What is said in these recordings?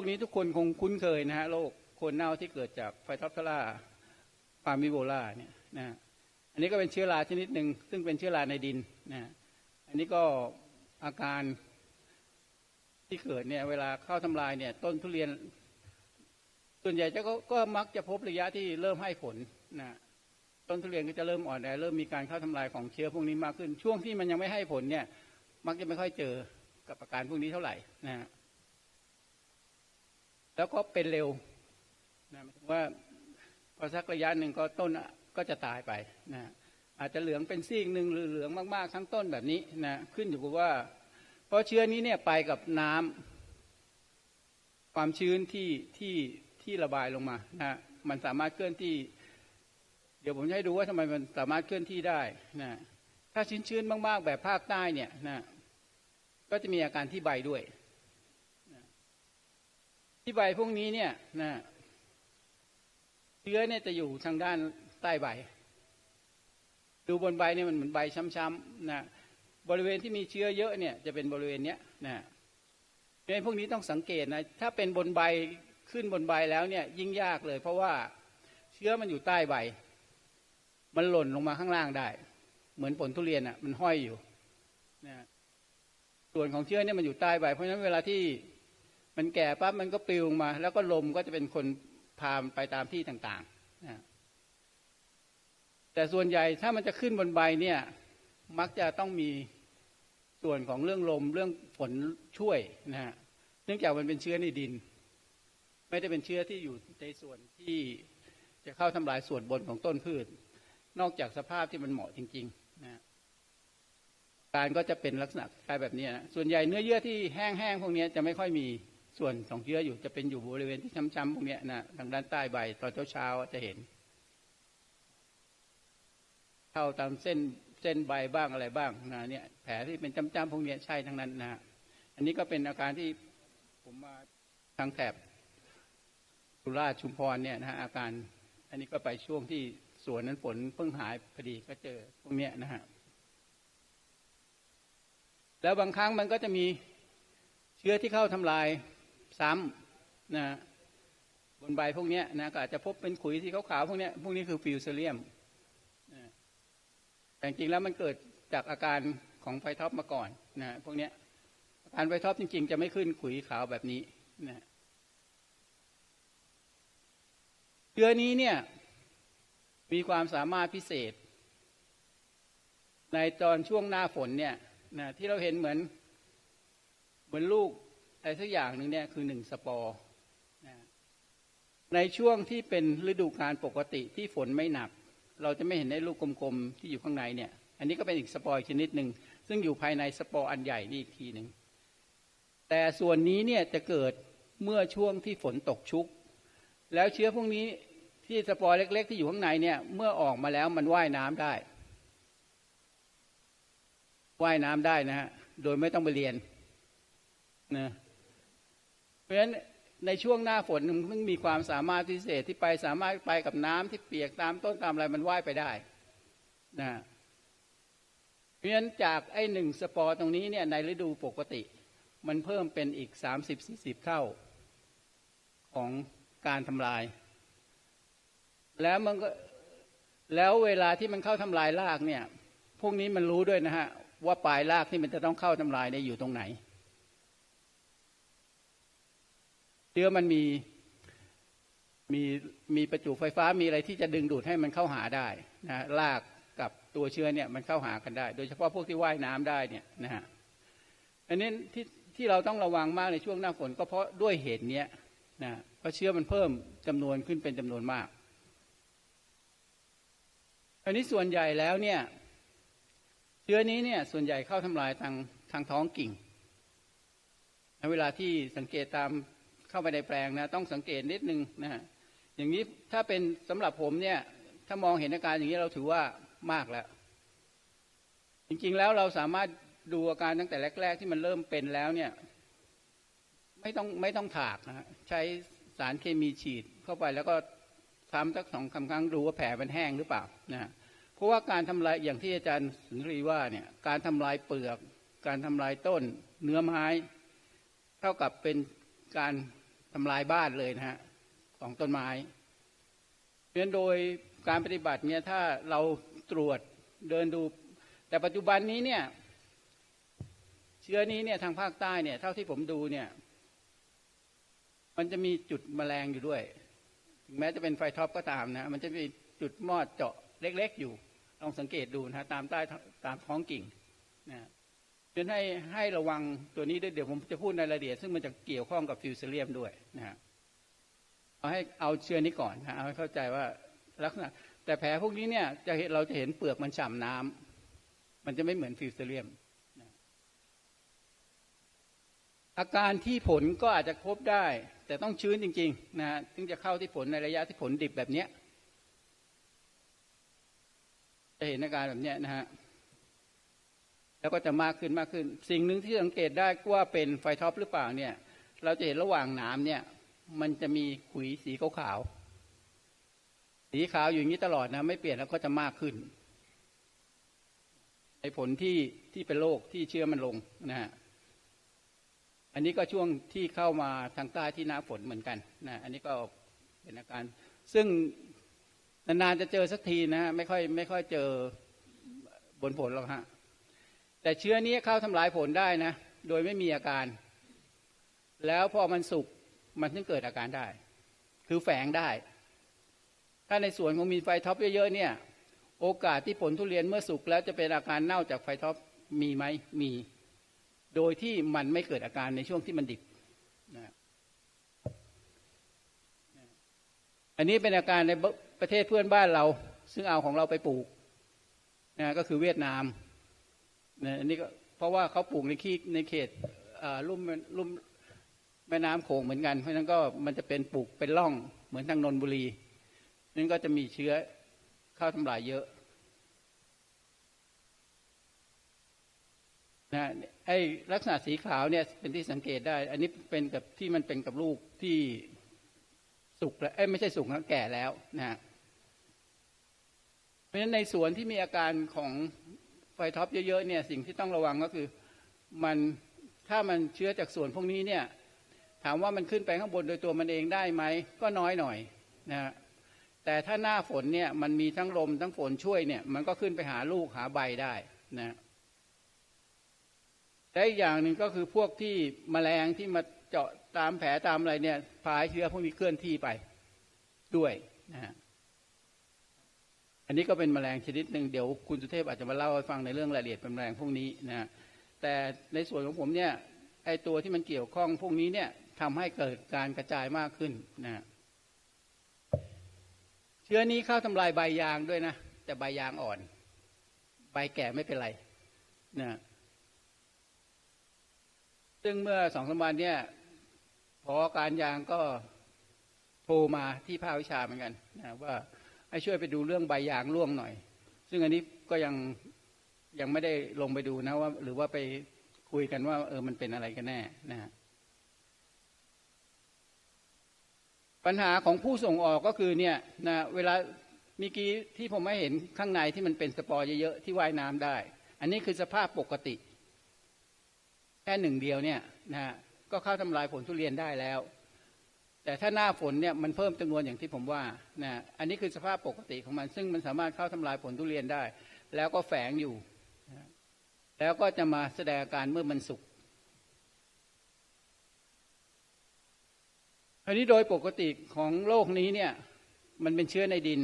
คนี้ทุกคนคงคุ้นเคยนะฮะโรคโคนเน่าที่เกิดจากไฟทอปทราปามิโบลาเนี่ยนะอันนี้ก็เป็นเชื้อราชนิดหนึ่งซึ่งเป็นเชื้อราในดินนะอันนี้ก็อาการที่เกิดเนี่ยเวลาเข้าทำลายเนี่ยต้นทุเรียน ส่วนใหญ่จะก็ก็มักจะพบระยะที่เริ่มให้ผลนะต้นทุเรียนก็จะเริ่มอ่อนแอเริ่มมีการเข้าทำลายของเชื้อพวกนี้มากขึ้น ช่วงที่มันยังไม่ให้ผลเนี่ย มักจะไม่ค่อยเจอกับอาการพวกนี้เท่าไหร่นะฮะ แล้วก็เป็นเร็วนะว่าพอสักระยะหนึ่งก็ต้นก็จะตายไปนะอาจจะเหลืองเป็นซีกหนึ่งหรือเหลืองมากๆทั้งต้นแบบนี้นะขึ้นอยู่กับว่า เพราะเชื้อนี้เนี่ยไปกับน้ำความชื้นที่ที่ที่ระบายลงมานะมันสามารถเคลื่อนที่ เดี๋ยวผมจะให้ดูว่าทำไมมันสามารถเคลื่อนที่ได้นะถ้าชื้นๆมาก ๆ แบบภาคใต้เนี่ยนะก็จะมีอาการที่ใบด้วย ที่ใบพวกนี้เนี่ยนะเชื้อเนี่ยจะอยู่ทางด้านใต้ใบ ดูบนใบเนี่ยมันเหมือนใบช้ำๆนะบริเวณที่มีเชื้อเยอะเนี่ยจะเป็นบริเวณเนี้ยนะเราะฉะนั้นพวกนี้ต้องสังเกตนะถ้าเป็นบนใบขึ้นบนใบแล้วเนี่ยยิ่งยากเลย เพราะว่าเชื้อมันอยู่ใต้ใบ มันหล่นลงมาข้างล่างได้ เหมือนผลทุเรียนอะมันห้อยอยู่นะส่วนของเชื้อเนี่ยมันอยู่ใต้ใบ เพราะฉะนั้นเวลาที่ มันแก่ปั๊บมันก็ปลิวลงมา แล้วก็ลมก็จะเป็นคนพามไปตามที่ต่างๆนะแต่ส่วนใหญ่ถ้ามันจะขึ้นบนใบเนี่ย มักจะต้องมีส่วนของเรื่องลมเรื่องฝนช่วยนะฮะเนื่องจากมันเป็นเชื้อในดิน ไม่ได้เป็นเชื้อที่อยู่ในส่วนที่จะเข้าทำลายส่วนบนของต้นพืช นอกจากสภาพที่มันเหมาะจริงๆนะการก็จะเป็นลักษณะคล้ายแบบนี้นะส่วนใหญ่เนื้อเยื่อที่แห้งๆพวกนี้จะไม่ค่อยมี ส่วนของเชื้ออยู่จะเป็นอยู่บริเวณที่ช้ำๆพวกนี้นะทางด้านใต้ใบตอนเช้าๆจะเห็นเข้าตามเส้นเส้นใบบ้างอะไรบ้างนะเนี่ยแผลที่เป็นจ้ำๆพวกนี้ใช่ทั้งนั้นนะอันนี้ก็เป็นอาการที่ผมมาทางแถบสุราษฎร์ชุมพรเนี่ยนะฮะอาการ อันนี้ก็ไปช่วงที่สวนนั้นฝนเพิ่งหายพอดีก็เจอพวกเนี้ยนะฮะแล้วบางครั้งมันก็จะมีเชื้อที่เข้าทำลาย ซ้ำนะบนใบพวกนี้นะก็อาจจะพบเป็นขุยสีขาวๆพวกนี้พวกนี้คือฟิวเซเลียมนะแต่จริงๆแล้วมันเกิดจากอาการของไฟท็อปมาก่อนนะพวกนี้อาการไฟท็อปจริง ๆ จะไม่ขึ้นขุยขาวแบบนี้นะเชื้อนี้เนี่ยมีความสามารถพิเศษ ในตอนช่วงหน้าฝนเนี่ยนะที่เราเห็นเหมือน เหมือนลูก อะไรสักอย่างหนึ่งเนี่ยคือหนึ่งสปอร์ในช่วงที่เป็นฤดูกาลปกติที่ฝนไม่หนัก เราจะไม่เห็นในลูกกลมๆที่อยู่ข้างในเนี่ยอันนี้ก็เป็นอีกสปอร์ชนิดหนึ่งซึ่งอยู่ภายในสปอร์อันใหญ่นี่อีกทีหนึ่งแต่ส่วนนี้เนี่ยจะเกิดเมื่อช่วงที่ฝนตกชุก แล้วเชื้อพวกนี้ที่สปอร์เล็ก ๆ ที่อยู่ข้างในเนี่ยเมื่อออกมาแล้วมันว่ายน้ำได้ว่ายน้ำได้นะฮะโดยไม่ต้องไปเรียนนะ เพราะฉะนั้นในช่วงหน้าฝนมันมีความสามารถพิเศษที่ไปสามารถไปกับน้ำที่เปียกตามต้นตามอะไรมันว่ายไปได้นะเพราะฉะนั้นจากไอ้หนึ่งสปอร์ตรงนี้เนี่ยในฤดูปกติ มันเพิ่มเป็นอีกสามสิบสี่สิบเท่าของการทำลาย แล้วมันก็แล้วเวลาที่มันเข้าทำลายรากเนี่ย พวกนี้มันรู้ด้วยนะฮะว่าปลายรากที่มันจะต้องเข้าทำลายเนี่ยอยู่ตรงไหนเชื้อมันมีมีมีประจุไฟฟ้ามีอะไรที่จะดึงดูดให้มันเข้าหาได้นะรากกับตัวเชื้อเนี่ยมันเข้าหากันได้ โดยเฉพาะพวกที่ว่ายน้ำได้เนี่ยนะฮะอันนี้ที่ที่เราต้องระวังมากในช่วงหน้าฝนก็เพราะด้วยเหตุเนี้ยนะเพราะเชื้อมันเพิ่มจำนวนขึ้นเป็นจำนวนมาก อันนี้ส่วนใหญ่แล้วเนี่ยเชื้อนี้เนี่ยส่วนใหญ่เข้าทำลายทางทางท้องกิ่งในเวลาที่สังเกตตาม เข้าไปในแปลงนะต้องสังเกตนิดนึงนะฮะอย่างนี้ถ้าเป็นสำหรับผมเนี่ยถ้ามองเห็นอาการอย่างนี้เราถือว่ามากแล้ว จริงๆแล้วเราสามารถดูอาการตั้งแต่แรก ๆ ที่มันเริ่มเป็นแล้วเนี่ย ไม่ต้องไม่ต้องถากนะฮะใช้สารเคมีฉีดเข้าไปแล้วก็ทำสักสองครั้งดูว่าแผลมันแห้งหรือเปล่านะเพราะว่าการทำลายอย่างที่อาจารย์สุนทรีว่าเนี่ยการทำลายเปลือก การทำลายต้น เนื้อไม้ เท่ากับเป็นการ ทำลายบ้านเลยนะฮะของต้นไม้เพราะฉะนั้นโดยการปฏิบัติเนี่ยถ้าเราตรวจเดินดู แต่ปัจจุบันนี้เนี่ยเชื้อนี้เนี่ยทางภาคใต้เนี่ยเท่าที่ผมดูเนี่ยมันจะมีจุดแมลงอยู่ด้วย ถึงแม้จะเป็นไฟท็อปก็ตามนะ มันจะมีจุดมอดเจาะเล็ก ๆ อยู่ ลองสังเกตดูนะตามใต้ตามท้องกิ่งนะ จนให้ให้ระวังตัวนี้ด้วยเดี๋ยวผมจะพูดในรายละเอียด ซึ่งมันจะเกี่ยวข้องกับฟิวเซเลียมด้วยนะฮะเอาให้เอาเชื้อนี้ก่อนนะเอาให้เข้าใจว่าลักษณะ แต่แผลพวกนี้เนี่ยจะเห็นเราจะเห็นเปลือกมันฉ่ำน้ำมันจะไม่เหมือนฟิวเซเลียมนะอาการที่ผลก็อาจจะพบได้ แต่ต้องชื้นจริงๆนะฮะถึงจะเข้าที่ผลในระยะที่ผลดิบแบบเนี้ยจะเห็นอาการแบบเนี้ยนะฮะ แล้วก็จะมากขึ้นมากขึ้น สิ่งหนึ่งที่สังเกตได้ว่าเป็นไฟท็อปหรือเปล่าเนี่ย เราจะเห็นระหว่างหนามเนี่ย มันจะมีขุยสีขาวๆสีขาวอยู่อย่างนี้ตลอดนะไม่เปลี่ยนแล้วก็จะมากขึ้นไอ้ผลที่ที่เป็นโรคที่เชื้อมันลงนะฮะอันนี้ก็ช่วงที่เข้ามาทางใต้ที่หน้าฝนเหมือนกันนะอันนี้ก็เป็นอาการ ซึ่งนานๆจะเจอสักทีนะฮะไม่ค่อยไม่ค่อยเจอบนผลหรอกฮะ แต่เชื้อนี้เข้าทำลายผลได้นะ โดยไม่มีอาการ แล้วพอมันสุกมันถึงเกิดอาการได้ คือแฝงได้ ถ้าในสวนของมีไฟท็อปเยอะๆเนี่ย โอกาสที่ผลทุเรียนเมื่อสุกแล้วจะเป็นอาการเน่าจากไฟท็อปมีไหมมี โดยที่มันไม่เกิดอาการในช่วงที่มันดิบนะอันนี้เป็นอาการในประเทศเพื่อนบ้านเรา ซึ่งเอาของเราไปปลูกนะก็คือเวียดนาม นะอันนี้ก็เพราะว่าเขาปลูกในขี้ในเขตลุ่มลุ่มแม่น้ำโขงเหมือนกัน เพราะฉะนั้นก็มันจะเป็นปลูกเป็นร่องเหมือนทางนนบุรีนั่นก็จะมีเชื้อเข้าทำลายเยอะนะไอ้ลักษณะสีขาวเนี่ยเป็นที่สังเกตได้ อันนี้เป็นกับที่มันเป็นกับลูกที่สุกแล้วเอ้ไม่ใช่สุกนะแก่แล้วนะฮะเพราะฉะนั้นในสวนที่มีอาการของ ไฟท็อปเยอะๆเนี่ยสิ่งที่ต้องระวังก็คือมันถ้ามันเชื้อจากส่วนพวกนี้เนี่ยถามว่ามันขึ้นไปข้างบนโดยตัวมันเองได้ไหมก็น้อยหน่อยนะฮะแต่ถ้าหน้าฝนเนี่ยมันมีทั้งลมทั้งฝนช่วยเนี่ยมันก็ขึ้นไปหาลูกหาใบได้นะและอีกอย่างหนึ่งก็คือพวกที่มแมลงที่มาเจาะตามแผลตามอะไรเนี่ยพาเชื้อพวกนี้เคลื่อนที่ไปด้วยนะฮะ อันนี้ก็เป็นแมลงชนิดหนึ่งเดี๋ยวคุณสุเทพอาจจะมาเล่าให้ฟังในเรื่องรายละเอียดเป็นแมลงพวกนี้นะแต่ในส่วนของผมเนี่ยไอตัวที่มันเกี่ยวข้องพวกนี้เนี่ยทำให้เกิดการกระจายมากขึ้นนะเชื้อนี้เข้าทำลายใบยางด้วยนะแต่ใบยางอ่อน ใบแก่ไม่เป็นไรนะซึ่งเมื่อสองสามวันเนี่ยพอการยางก็โทรมาที่ภาควิชาเหมือนกันนะว่า ให้ช่วยไปดูเรื่องใบยางร่วงหน่อย ซึ่งอันนี้ก็ยังยังไม่ได้ลงไปดูนะว่า หรือว่าไปคุยกันว่า เออมันเป็นอะไรกันแน่นะฮะปัญหาของผู้ส่งออกก็คือเนี่ยนะเวลามีกี้ที่ผมไม่เห็นข้างในที่มันเป็นสปอร์เยอะๆที่ว่ายน้ำได้ อันนี้คือสภาพปกติ แค่หนึ่งเดียวเนี่ยนะก็เข้าทำลายผลทุเรียนได้แล้ว แต่ถ้าหน้าฝนเนี่ยมันเพิ่มจำนวนอย่างที่ผมว่านะอันนี้คือสภาพปกติของมัน ซึ่งมันสามารถเข้าทำลายผลทุเรียนได้ แล้วก็แฝงอยู่ แล้วก็จะมาแสดงอาการเมื่อมันสุกอันนี้โดยปกติของโลกนี้เนี่ยมันเป็นเชื้อในดิน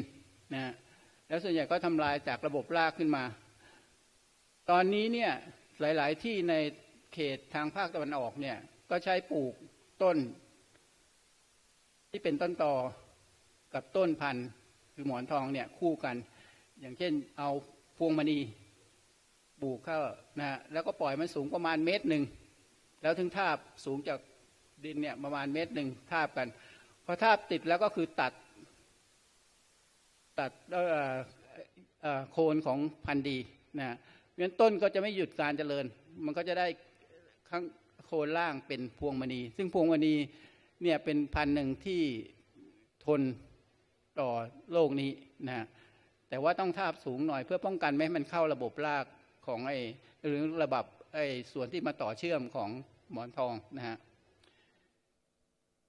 นะแล้วส่วนใหญ่ก็ทำลายจากระบบรากขึ้นมา ตอนนี้เนี่ยหลาย ๆ ที่ในเขตทางภาคตะวันออกเนี่ยก็ใช้ปลูกต้น ที่เป็นต้นตอกับต้นพันธุ์คือหมอนทองเนี่ยคู่กัน อย่างเช่นเอาพวงมณีปลูกเข้านะแล้วก็ปล่อยมันสูงประมาณเมตรหนึ่งแล้วถึงทาบสูงจากดินเนี่ยประมาณเมตรหนึ่งทาบกันพอทาบติดแล้วก็คือตัด ตัดโคนของพันธุ์ดีนะงั้นต้นก็จะไม่หยุดการเจริญ มันก็จะได้ข้างโคนล่างเป็นพวงมณี ซึ่งพวงมณี เนี่ยเป็นพันหนึ่งที่ทนต่อโลกนี้นะแต่ว่าต้องทาบสูงหน่อยเพื่อป้องกันไม่ให้มันเข้าระบบรากของไอ้หรือระบบไอ้ส่วนที่มาต่อเชื่อมของหมอนทองนะฮะ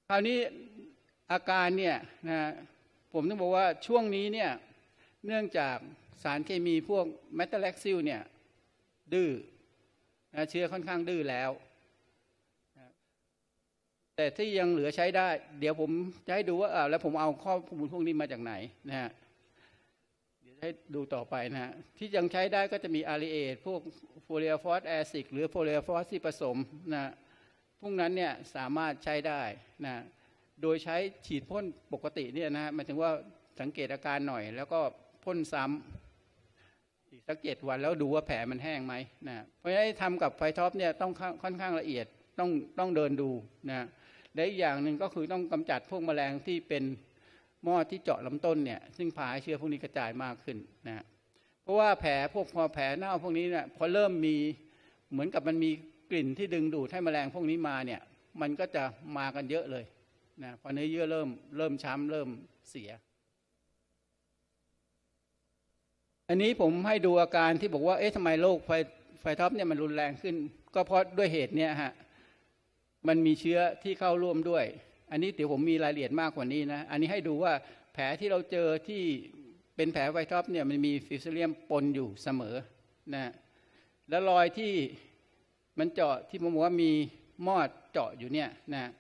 คราวนี้อาการเนี่ยนะผมต้องบอกว่าช่วงนี้เนี่ยเนื่องจากสารเคมีพวกเมทาเล็กซิลเนี่ยดื้อนะเชื้อค่อนข้างดื้อแล้ว แต่ที่ยังเหลือใช้ได้ เดี๋ยวผมจะให้ดูว่าอ่าแล้วผมเอาข้อมูลพวกนี้มาจากไหนนะฮะเดี๋ยวให้ดูต่อไปนะฮะที่ยังใช้ได้ก็จะมีอาริเอทพวกโฟเลียฟอสแอซิกหรือโฟเลียฟอสที่ผสมนะพวกนั้นเนี่ยสามารถใช้ได้นะโดยใช้ฉีดพ่นปกติเนี่ยนะหมายถึงว่าสังเกตอาการหน่อย แล้วก็พ่นซ้ำอีกสักเจ็ดวันแล้วดูว่าแผลมันแห้งไหมนะเพราะฉะนั้นทำกับไฟท็อปเนี่ยต้องค่อนค่อนข้างละเอียดต้องต้องเดินดูนะ และอีกอย่างหนึ่งก็คือต้องกำจัดพวกแมลงที่เป็นหม้อที่เจาะลำต้นเนี่ยซึ่งพาให้เชื้อพวกนี้กระจายมากขึ้นนะเพราะว่าแผลพวกพอแผลเน่าพวกนี้เนี่ยพอเริ่มมีเหมือนกับมันมีกลิ่นที่ดึงดูดให้แมลงพวกนี้มาเนี่ยมันก็จะมากันเยอะเลยนะพอเนื้อเยื่อเริ่มเริ่มช้ำเริ่มเสีย อันนี้ผมให้ดูอาการที่บอกว่าเอ๊ะทำไมโรคไฟไฟท็อปเนี่ยมันรุนแรงขึ้น ก็เพราะด้วยเหตุเนี่ยฮะ มันมีเชื้อที่เข้าร่วมด้วย อันนี้เดี๋ยวผมมีรายละเอียดมากกว่านี้นะ อันนี้ให้ดูว่าแผลที่เราเจอที่เป็นแผลไฟท็อปเนี่ยมันมีฟิวซิเลียมปนอยู่เสมอนะแล้วรอยที่มันเจาะที่ผมบอกว่ามีมอดเจาะอยู่เนี่ยนะ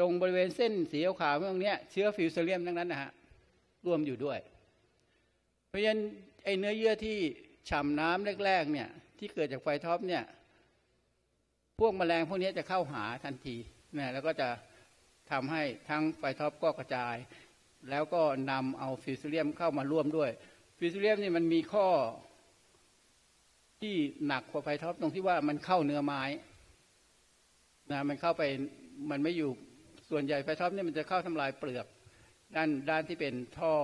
ตรงบริเวณเส้นสีขาวๆตรงนี้เชื้อฟิวซิเลียมทั้งนั้นนะฮะรวมอยู่ด้วย เพราะฉะนั้นไอ้เนื้อเยื่อที่ฉ่ำน้ำแรกๆเนี่ยที่เกิดจากไฟท็อปเนี่ย พวกแมลงพวกนี้จะเข้าหาทันทีนะแล้วก็จะทำให้ทั้งไฟท็อปก็กระจาย แล้วก็นำเอาฟิวซิเลียมเข้ามาร่วมด้วย ฟิวซิเลียมนี่มันมีข้อที่หนักกว่าไฟท็อปตรงที่ว่ามันเข้าเนื้อไม้นะมันเข้าไปมันไม่อยู่ส่วนใหญ่ไฟท็อปนี่มันจะเข้าทำลายเปลือกด้านด้านที่เป็นท่อ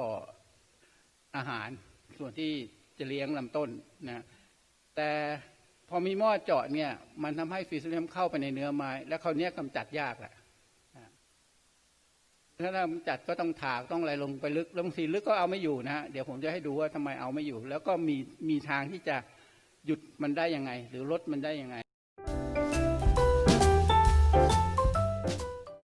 อาหารส่วนที่จะเลี้ยงลำต้นนะแต่ พอมีหม้อเจาะเนี่ย มันทำให้ฟีซิเลียมเข้าไปในเนื้อไม้ แล้วเขาเนี้ยกำจัดยากแหละถ้าเรากำจัดก็ต้องถากต้องอะไรลงไปลึกล้วบางสีลึกก็เอาไม่อยู่นะฮะเดี๋ยวผมจะให้ดูว่าทำไมเอาไม่อยู่ แล้วก็มีมีทางที่จะหยุดมันได้ยังไง หรือลดมันได้ยังไง